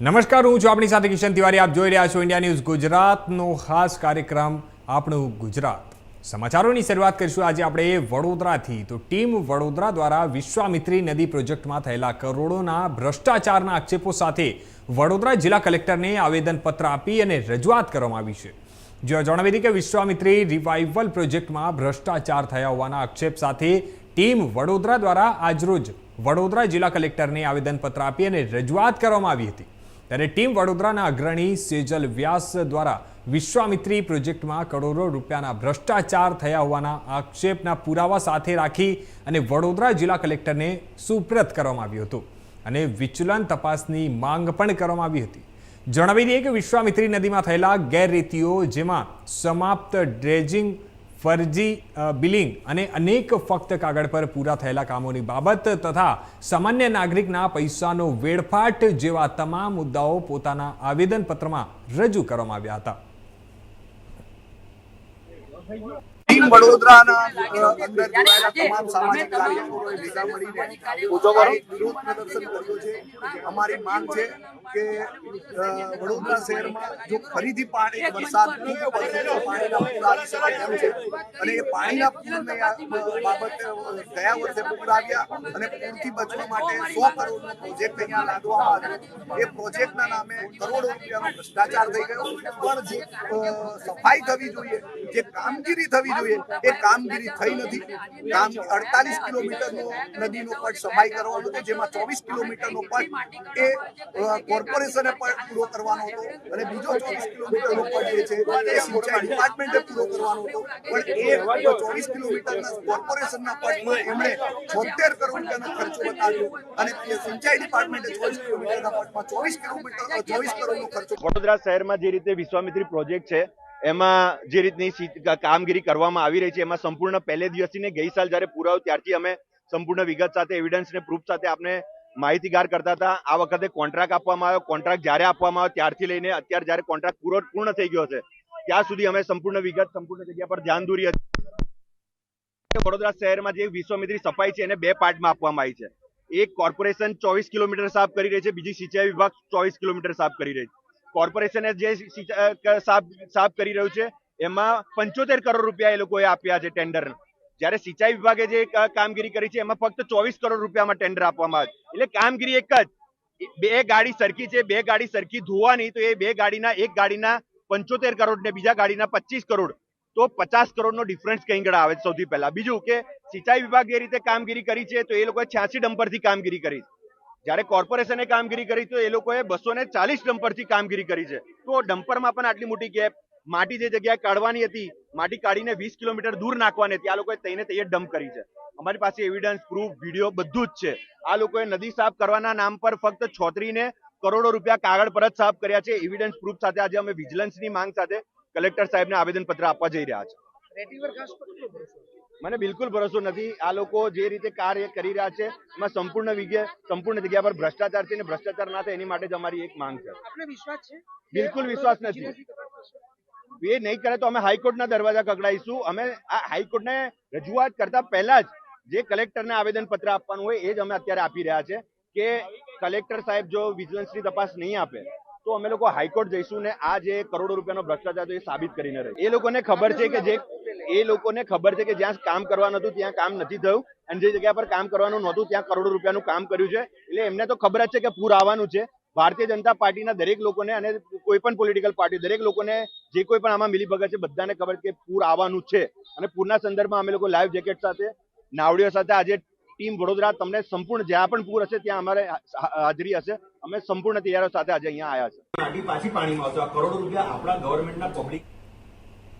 નમસ્કાર, હું છું આપણી સાથે કિશન તિવારી. આપ જોઈ રહ્યા છો ઇન્ડિયા ન્યૂઝ ગુજરાતનો ખાસ કાર્યક્રમ આપણું ગુજરાત. સમાચારોની શરૂઆત કરીશું. આજે આપણે વડોદરાથી. તો ટીમ વડોદરા દ્વારા વિશ્વામિત્રી નદી પ્રોજેક્ટમાં થયેલા કરોડોના ભ્રષ્ટાચારના આક્ષેપો સાથે વડોદરા જિલ્લા કલેક્ટરને આવેદનપત્ર આપી અને રજૂઆત કરવામાં આવી છે. જો જણાવી હતી કે વિશ્વામિત્રી રિવાઇવલ પ્રોજેક્ટમાં ભ્રષ્ટાચાર થયા હોવાના આક્ષેપ સાથે ટીમ વડોદરા દ્વારા આજરોજ વડોદરા જિલ્લા કલેક્ટરને આવેદનપત્ર આપી અને રજૂઆત કરવામાં આવી હતી. ત્યારે ટીમ વડોદરાના અગ્રણી સેજલ વ્યાસ દ્વારા વિશ્વામિત્રી પ્રોજેક્ટમાં કરોડો રૂપિયાના ભ્રષ્ટાચાર થયા હોવાના આક્ષેપના પુરાવા સાથે રાખી અને વડોદરા જિલ્લા કલેક્ટરને સુપ્રત કરવામાં આવ્યું હતું અને વિચલન તપાસની માંગ પણ કરવામાં આવી હતી. જણાવી દઈએ કે વિશ્વામિત્રી નદીમાં થયેલા ગેરરીતિઓ જેમાં સમાપ્ત ડ્રેજિંગ ફરજી બિલિંગ અને અનેક ફક્ત કાગળ પર પૂરા થયેલા કામોની બાબત તથા સામાન્ય નાગરિકના પૈસાનો વેડફાટ જેવા તમામ મુદ્દાઓ પોતાના આવેદનપત્રમાં રજૂ કરવામાં આવ્યા હતા. વડોદરાના અંદર તમામ સામાજિક કાર્યકરોએ ભેગા મળીને વિરોધ પ્રદર્શન કર્યું છે. અમારી માંગ છે કે વડોદરા શહેરમાં જો ફરીથી પાણી વરસાદ ખૂબ પડશે તો પાણીના પૂર આવી શકે એમ છે. અને એ પાણીના પૂરને બાબતે ગયા વર્ષે પૂર આવ્યા અને પૂરથી બચવા માટે સો કરોડનો પ્રોજેક્ટ અહીંયા લાદવામાં આવ્યો. એ પ્રોજેક્ટના નામે કરોડો રૂપિયાનો ભ્રષ્ટાચાર થઈ ગયો. પણ જે સફાઈ થવી જોઈએ જે કામગીરી થવી જોઈએ એ કામગીરી થઈ નથી. કામ અડતાલીસ કિલોમીટરનો નદીનો પટ સફાઈ કરવાનો હતો જેમાં ચોવીસ કિલોમીટરનો પટ એ કોર્પોરેશને પણ પૂરો કરવાનો હતો અને બીજો ચોવીસ કિલોમીટરનો પટ જે છે, એ સિંચાઈ ડિપાર્ટમેન્ટે પૂરો કરવાનો હતો. પણ એ ચોવીસ કિલોમીટરના કોર્પોરેશનના પટમાં એમણે છોતેર કરોડ રૂપિયાનો ખર્ચો બતાવ્યો અને એ સિંચાઈ ડિપાર્ટમેન્ટે ચોવીસ કિલોમીટરના પટમાં ચોવીસ કિલોમીટર, ચોવીસ કરોડનો ખર્ચો વડોદરા શહેરમાં જે રીતે વિશ્વામિત્રી પ્રોજેક્ટ છે એમાં જે રીતની કામગીરી કરવામાં આવી રહી છે, એમાં સંપૂર્ણ પહેલે દિવસથી ને ગઈ સાલ જ્યારે પૂરાવ ત્યારથી અમે સંપૂર્ણ વિગત સાથે એવિડન્સ ને પ્રૂફ સાથે આપને માહિતીગાર કરતા હતા. આ વખતે કોન્ટ્રાક્ટ આપવામાં આવ્યો. કોન્ટ્રાક્ટ જ્યારે આપવામાં આવ્યો ત્યારથી લઈને અત્યારે જ્યારે કોન્ટ્રાક્ટ પૂરો પૂર્ણ થઈ ગયો છે, ત્યાં સુધી અમે સંપૂર્ણ વિગત, સંપૂર્ણ જગ્યા પર ધ્યાન દોરી હતી. વડોદરા શહેરમાં જે વિશ્વમિત્રી સફાઈ છે, એને બે પાર્ટમાં આપવામાં આવી છે. એક કોર્પોરેશન ચોવીસ કિલોમીટર સાફ કરી રહી છે, બીજી સિંચાઈ વિભાગ ચોવીસ કિલોમીટર સાફ કરી રહી છે. કોર્પોરેશને જે સાફ કરી રહ્યું છે, એમાં પંચોતેર કરોડ રૂપિયા એ લોકોએ આપ્યા છે ટેન્ડર જ્યારે સિંચાઈ વિભાગે જે કામગીરી કરી છે, એમાં ફક્ત ચોવીસ કરોડ રૂપિયામાં ટેન્ડર આપવામાં આવે એટલે કામગીરી એક જ. બે ગાડી સરખી છે, બે ગાડી સરખી ધોવાની, તો એ બે ગાડીના, એક ગાડીના પંચોતેર કરોડ ને બીજા ગાડીના પચીસ કરોડ. તો પચાસ કરોડનો ડિફરન્સ કઈ ગળા આવે સૌથી પહેલા. બીજું કે સિંચાઈ વિભાગ જે રીતે કામગીરી કરી છે, તો એ લોકોએ છ્યાસી ડમ્પરથી કામગીરી કરી. છે જ્યારે કોર્પોરેશને કામગીરી કરી તો એ લોકોએ બસો ને ચાલીસ ડમ્પરથી કામગીરી કરી છે. તો ડમ્પરમાં પણ આટલી મોટી ગેપ. માટી જે જગ્યાએ કાઢવાની હતી, માટી કાઢીને વીસ કિલોમીટર દૂર નાખવાની હતી, આ લોકોએ તઈને તૈયાર ડમ્પ કરી છે. અમારી પાસે એવિડન્સ પ્રૂફ વીડિયો બધું જ છે. આ લોકોએ નદી સાફ કરવાના નામ પર ફક્ત છોતરીને કરોડો રૂપિયા કાગળ પર જ સાફ કર્યા છે. એવિડન્સ પ્રૂફ સાથે આજે અમે વિજિલન્સની માંગ સાથે કલેક્ટર સાહેબને આવેદનપત્ર આપવા જઈ રહ્યા છે મને બિલકુલ ભરોસો નથી. આ લોકો જે રીતે કાર્ય કરી રહ્યા છે એમાં સંપૂર્ણ સંપૂર્ણ જગ્યા પર ભ્રષ્ટાચાર છે અને ભ્રષ્ટાચાર ના થાય એની માટે જ અમારી એક માંગ છે. આપને વિશ્વાસ છે? બિલકુલ વિશ્વાસ નથી. એ નહીં કરે તો અમે હાઈકોર્ટના દરવાજા કકડાઈશું અમે આ હાઈકોર્ટને રજૂઆત કરતા પહેલા જ જે કલેક્ટરને આવેદન પત્ર આપવાનું હોય એ જ અમે અત્યારે આપી રહ્યા છે કે કલેક્ટર સાહેબ જો વિજિલન્સની તપાસ નહીં આપે તો અમે લોકો હાઈકોર્ટ જઈશું ને આ જે કરોડો રૂપિયાનો ભ્રષ્ટાચાર છે એ સાબિત કરીને રહે એ લોકોને ખબર છે કે જે એ લોકોને ખબર છે કે જ્યાં કામ કરવાનું હતું ત્યાં કામ નથી થયું. અને જે જગ્યા પર કામ કરવાનું નહોતું, ત્યાં કરોડો રૂપિયાનું કામ કર્યું છે. એટલે એમને તો ખબર જ છે કે પૂર આવવાનું છે. ભારતીય જનતા પાર્ટીના દરેક લોકોને અને કોઈ પણ પોલિટિકલ પાર્ટી દરેક લોકોને જે કોઈ પણ આમાં મિલીભગત છે, બધાને ખબર કે પૂર આવવાનું છે. અને પૂરના સંદર્ભમાં અમે લોકો લાઈવ જેકેટ સાથે, નાવડીઓ સાથે આજે ટીમ વડોદરા તમને સંપૂર્ણ જ્યાં પણ પૂર હશે, ત્યાં અમારે હાજરી હશે. અમે સંપૂર્ણ તૈયારીઓ સાથે આજે અહીંયા આવ્યા છે. પાછી પાણીમાં કરોડો રૂપિયા આપણા ગવર્મેન્ટના પબ્લિક